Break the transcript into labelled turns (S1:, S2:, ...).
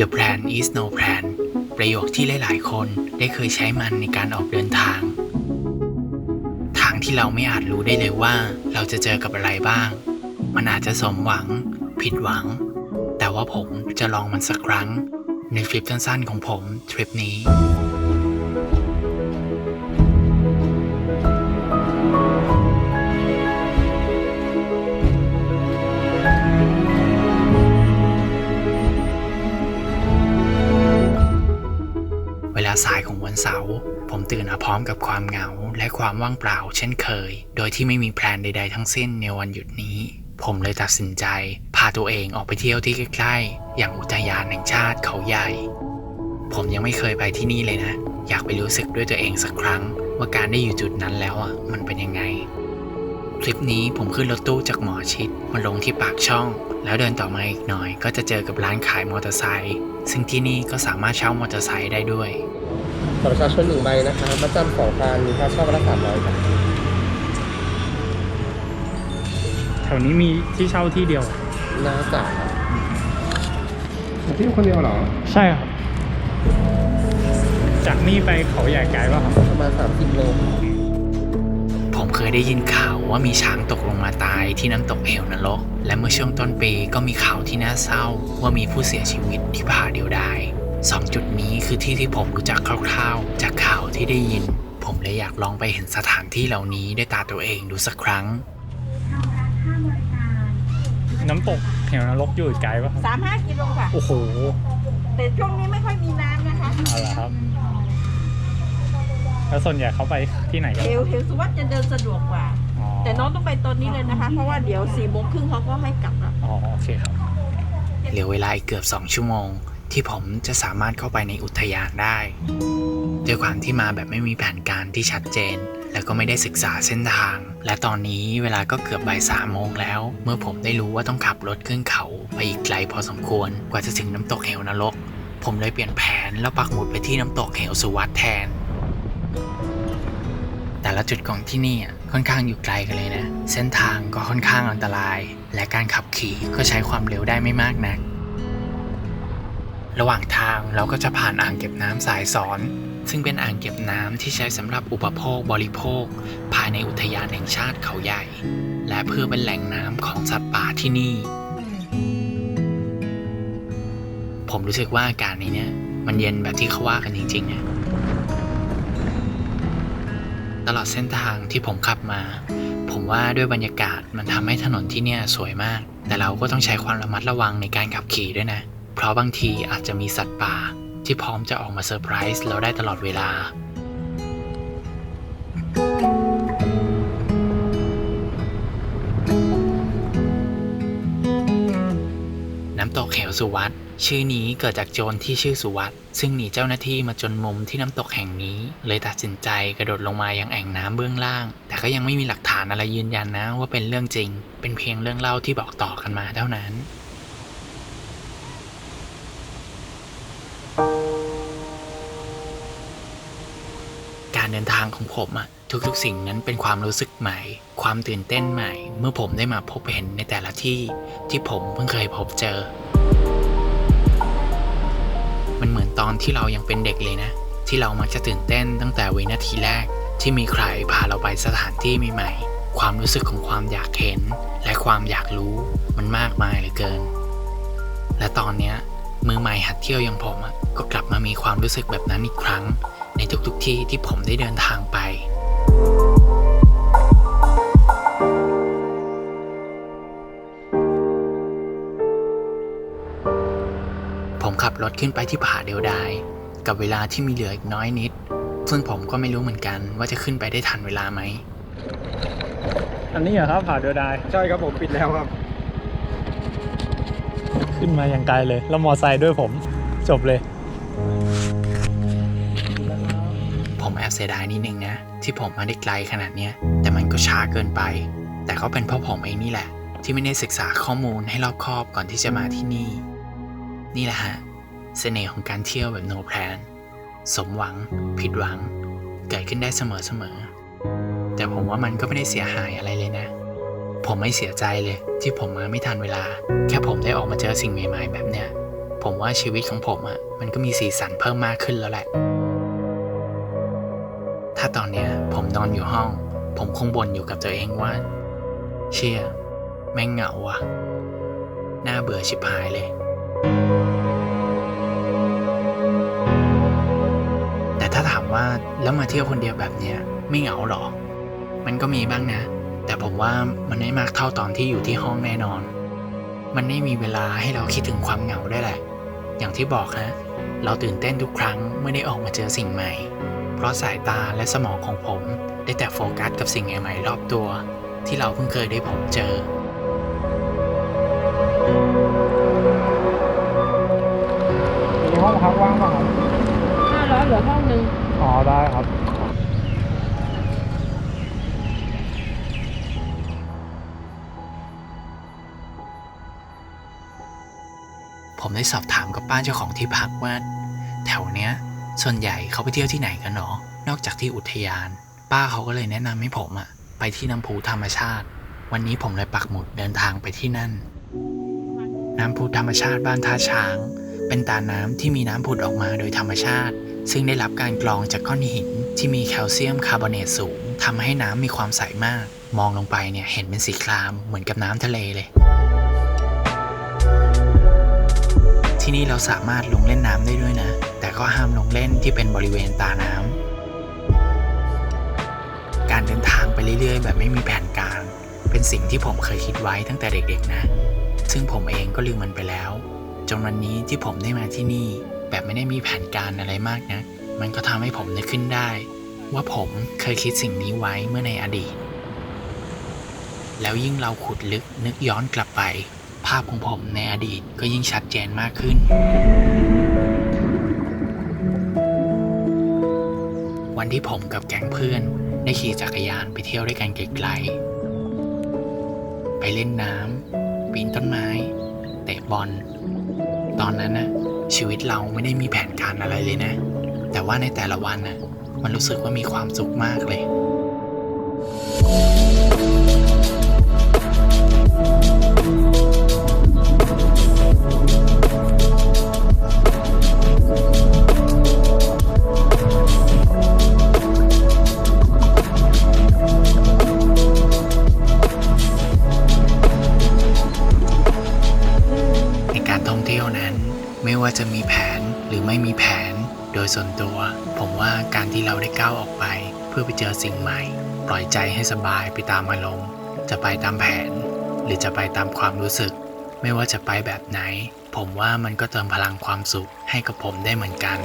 S1: The plan is no plan ประโยคที่หลาย ๆ คนได้เคยใช้มันในการออกเดินทาง ทางที่เราไม่อาจรู้ได้เลยว่า เราจะเจอกับอะไรบ้าง มันอาจจะสมหวัง ผิดหวัง แต่ว่าผมจะลองมันสักครั้ง ในทริปสั้น ๆ ของผมทริปนี้ สายของวันเสาร์ผมตื่นมาพร้อมกับความเหงาและความว่างเปล่าเช่นเคย โดยที่ไม่มีแพลนใด ๆ ทั้งสิ้นในวันหยุดนี้ ผมเลยตัดสินใจ พาตัวเองออกไปเที่ยวที่ใกล้ๆ อย่างอุทยานแห่งชาติเขาใหญ่ ผมยังไม่เคยไปที่นี่เลยนะ อยากไปรู้สึกด้วยตัวเองสักครั้ง ว่าการได้อยู่จุดนั้นแล้วอะมันเป็นยังไงทริปนี้ผมขึ้นรถตู้จากหมอชิดมาลงที่ปากช่อง แล้วเดินต่อมาอีกหน่อย ก็จะเจอกับร้านขายมอเตอร์ไซค์ซึ่งที่นี่ก็สามารถเช่ามอเตอร์ไซค์ได้ด้วย
S2: บัตรประชาชนหนึ่งใบนะคะประจำสองพันค่าเช่าวันละสามร้อยบาท
S3: แถวนี้มีที่เช่าที่เดียว
S2: น่าจะครับ
S4: พี่คนเดียวเหรอ
S3: ใช่ครับ จากนี่ไปเขาใหญ่ไกลป่ะครับ
S2: ประมาณสามสิบโล
S1: ผมเคยได้ยินข่าวว่ามีช้างตกลงมาตายที่น้ำตกเหวนรก และเมื่อช่วงต้นปีก็มีข่าวที่น่าเศร้าว่ามีผู้เสียชีวิตที่ผาเดียวดาย สองจุดนี้คือที่ที่ผมรู้จักคร่าวๆ จากข่าวที่ได้ยิน ผมเลยอยากลองไปเห็นสถานที่เหล่านี้ด้วยตาตัวเองดูสักครั้ง
S3: น้ำตกเหวนรกอยู่อีกไกลป่ะครับ
S5: สามห้ากิโลค่ะ
S3: โอ้โห
S5: แต่ช่วงนี้ไม่ค่อยมีน้ำนะคะ
S3: เอาละครับ แล้วส่วนใหญ่เขาไปที่ไหนกัน
S5: เฮลเฮลสุวัสดิ์จะเดินสะดวกกว่า
S3: อ๋อ
S5: แต่น้องต้องไปตอนนี้เลยนะคะ เพราะว่าเดี๋ยวสี่โมงครึ่งเขาก็ให้กลับแล้ว
S3: อ๋อโอเคครับ
S1: เหลือเวลาอีกเกือบ 2 ชั่วโมง ที่ผมจะสามารถเข้าไปในอุทยานได้ด้วยความที่มาแบบไม่มีแผนการที่ชัดเจน แล้วก็ไม่ได้ศึกษาเส้นทาง และตอนนี้เวลาก็เกือบบ่ายสามโมงแล้ว เมื่อผมได้รู้ว่าต้องขับรถขึ้นเขา ไปอีกไกลพอสมควร กว่าจะถึงน้ำตกเหวนรก ผมเลยเปลี่ยนแผนแล้วปักหมุดไปที่น้ำตกเหวสุวัสด์แทน แต่ละจุดของที่นี่ค่อนข้างอยู่ไกลกันเลยนะ เส้นทางก็ค่อนข้างอันตราย และการขับขี่ก็ใช้ความเร็วได้ไม่มากนัก ระหว่างทางเราก็จะผ่านอ่างเก็บน้ำสายสอน ซึ่งเป็นอ่างเก็บน้ำที่ใช้สำหรับอุปโภคบริโภค ภายในอุทยานแห่งชาติเขาใหญ่ และเพื่อเป็นแหล่งน้ำของสัตว์ป่าที่นี่ ผมรู้สึกว่าอากาศในนี้มันเย็นแบบที่เขาว่ากันจริงๆนะตลอดเส้นทางที่ผมขับมา ผมว่าด้วยบรรยากาศมันทำให้ถนนที่เนี่ยสวยมาก แต่เราก็ต้องใช้ความระมัดระวังในการขับขี่ด้วยนะ เพราะบางทีอาจจะมีสัตว์ป่าที่พร้อมจะออกมาเซอร์ไพรส์เราได้ตลอดเวลา น้ำตกเหวสุวัสด์ชื่อนี้เกิดจากโจรที่ชื่อสุวัสด์ซึ่งหนีเจ้าหน้าที่มาจนมุมที่น้ำตกแห่งนี้ เลยตัดสินใจกระโดดลงมายังแอ่งน้ำเบื้องล่าง แต่ก็ยังไม่มีหลักฐานอะไรยืนยันนะว่าเป็นเรื่องจริง เป็นเพียงเรื่องเล่าที่บอกต่อกันมาเท่านั้น นทางของผมอะทุกๆสิ่งนั้นเป็นความรู้สึกใหม่ ความตื่นเต้นใหม่ เมื่อผมได้มาพบเห็นในแต่ละที่ที่ผมเพิ่งเคยพบเจอ มันเหมือนตอนที่เรายังเป็นเด็กเลยนะ ที่เรามักจะตื่นเต้นตั้งแต่วินาทีแรก ที่มีใครพาเราไปสถานที่ใหม่ๆความรู้สึกของความอยากเห็น และความอยากรู้มันมากมายเหลือเกิน และตอนเนี้ยมือใหม่หัดเที่ยวอย่างผมอะก็กลับมามีความรู้สึกแบบนั้นอีกครั้ง ในทุกๆที่ที่ผมได้เดินทางไป ผมขับรถขึ้นไปที่ผาเดียวดายกับเวลาที่มีเหลืออีกน้อยนิด ซึ่งผมก็ไม่รู้เหมือนกันว่าจะขึ้นไปได้ทันเวลาไหม
S3: อันนี้เหรอครับผาเดียวดาย
S4: ใช่ครับผมปิดแล้วครับ
S3: ขึ้นมาอย่างไกลเลย แล้วมอไซค์ด้วยผม จบเลย
S1: ผมแอบ เสียดายนิดนึงนะ ที่ผมมาได้ไกลขนาดเนี้ยแต่มันก็ช้าเกินไป แต่ก็เป็นเพราะผมเองนี่แหละ ที่ไม่ได้ศึกษาข้อมูลให้รอบคอบก่อนที่จะมาที่นี่ นี่แหละฮะเสน่ห์ของการเที่ยวแบบ no plan สมหวัง ผิดหวัง เกิดขึ้นได้เสมอๆแต่ผมว่ามันก็ไม่ได้เสียหายอะไรเลยนะ ผมไม่เสียใจเลย ที่ผมมาไม่ทันเวลา แค่ผมได้ออกมาเจอสิ่งใหม่ ๆ แบบเนี้ยผมว่าชีวิตของผมอะ่ะมันก็มีสีสันเพิ่มมากขึ้นแล้วแหละ ถ้าตอนเนี้ยผมนอนอยู่ห้อง ผมคงบ่นอยู่กับตัวเองว่า เชี่ย แม่งเหงาว่ะ น่าเบื่อชิบหายเลย แต่ถ้าถามว่าแล้วมาเที่ยวคนเดียวแบบเนี้ยไม่เหงาหรอ มันก็มีบ้างนะ แต่ผมว่ามันไม่มากเท่าตอนที่อยู่ที่ห้องแน่นอน มันไม่มีเวลาให้เราคิดถึงความเหงาได้แหละ อย่างที่บอกนะเราตื่นเต้นทุกครั้งเมื่อได้ออกมาเจอสิ่งใหม่ เพราะสายตาและสมองของผมได้แต่โฟกัสกับสิ่งใหม่ๆรอบตัว ที่เราเพิ่งเคยได้พบเจอ
S3: มีห้องพักว่างป่ะครับ
S5: ห้าร้อยเหลือห้องหนึ่ง
S3: อ๋อได้ครับ
S1: ผมได้สอบถามกับป้าเจ้าของที่พักว่า แถวเนี้ย ส่วนใหญ่เขาไปเที่ยวที่ไหนกันหรอนอกจากที่อุทยาน ป้าเขาก็เลยแนะนำให้ผมอะไปที่น้ำพุธรรมชาติ วันนี้ผมเลยปักหมุดเดินทางไปที่นั่น น้ำพุธรรมชาติบ้านท่าช้าง เป็นตาน้ำที่มีน้ำผุดออกมาโดยธรรมชาติ ซึ่งได้รับการกรองจากก้อนหินที่มีแคลเซียมคาร์บอเนตสูงทำให้น้ำมีความใสมาก มองลงไปเนี่ยเห็นเป็นสีครามเหมือนกับน้ำทะเลเลย ที่นี่เราสามารถลงเล่นน้ำได้ด้วยนะ แต่ก็ห้ามลงเล่นที่เป็นบริเวณตาน้ำการเดินทางไปเรื่อยๆ แบบไม่มีแผนการ เป็นสิ่งที่ผมเคยคิดไว้ตั้งแต่เด็กๆนะ ซึ่งผมเองก็ลืมมันไปแล้วจนวันนี้ที่ผมได้มาที่นี่ แบบไม่ได้มีแผนการอะไรมากนะ มันก็ทำให้ผมนึกขึ้นได้ ว่าผมเคยคิดสิ่งนี้ไว้เมื่อในอดีต แล้วยิ่งเราขุดลึกนึกย้อนกลับไป ภาพของผมในอดีตก็ยิ่งชัดเจนมากขึ้น วันที่ผมกับแก๊งเพื่อน ได้ขี่จักรยานไปเที่ยวด้วยกันไกลๆ ไปเล่นน้ำปีนต้นไม้ เตะบอล ตอนนั้นนะชีวิตเราไม่ได้มีแผนการอะไรเลยนะ แต่ว่าในแต่ละวันนะมันรู้สึกว่ามีความสุขมากเลย ส่วนตัว ผมว่าการที่เราได้ก้าวออกไป เพื่อไปเจอสิ่งใหม่ ปล่อยใจให้สบายไปตามอารมณ์ จะไปตามแผน หรือจะไปตามความรู้สึก ไม่ว่าจะไปแบบไหน ผมว่ามันก็เติมพลังความสุขให้กับผมได้เหมือนกัน